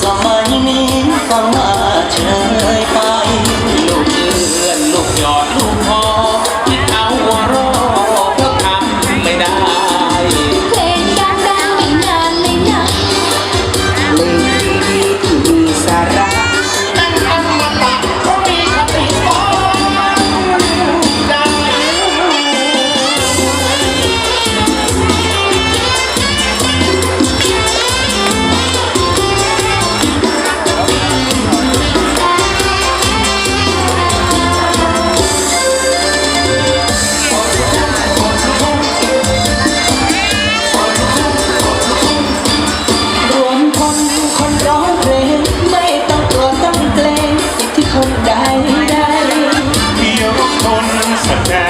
สมัยนี้ฟังมาเจอ ใดเดียวคนแสดง